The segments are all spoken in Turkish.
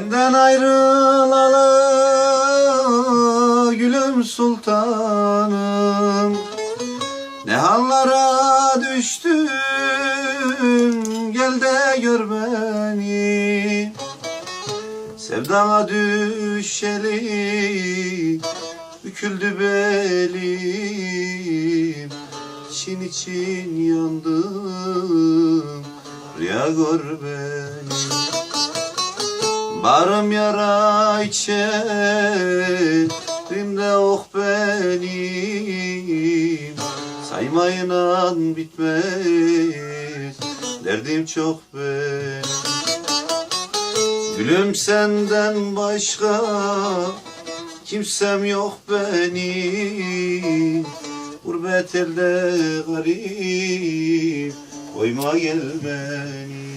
Senden ayrılalı gülüm sultanım. Ne hallara düştüm gel de gör beni. Sevdana düşeli büküldü belim. Çin için yandım rüya gör beni Barım yara içerimde oh benim. Saymayla bitmez derdim çok benim. Gülüm senden başka kimsem yok benim. Gurbet elde garip koyma gel beni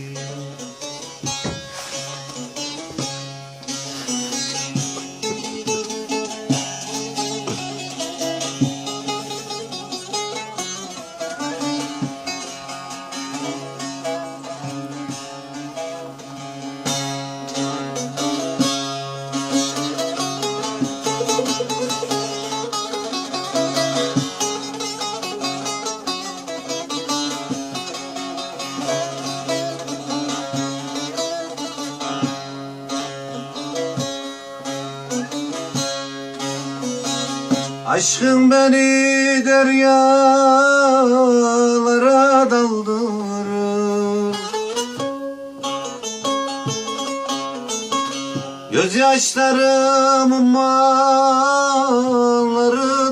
Aşkın beni deryalara daldırır. Gözyaşlarımın malları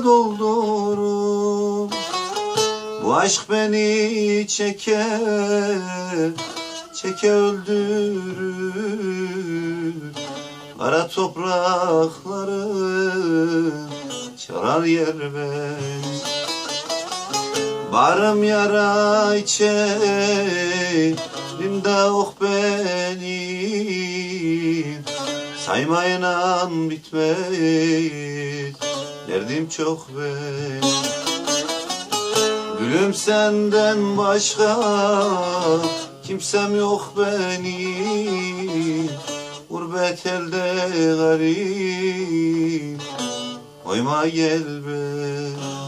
doldurur. Bu aşk beni çeke çeke öldürür. Kara toprakları çalar yer ben. Varım yara içerimde oh benim. Saymayla bitmez derdim çok benim. Gülüm senden başka kimsem yok benim. Gurbet elde garip Koyma gel be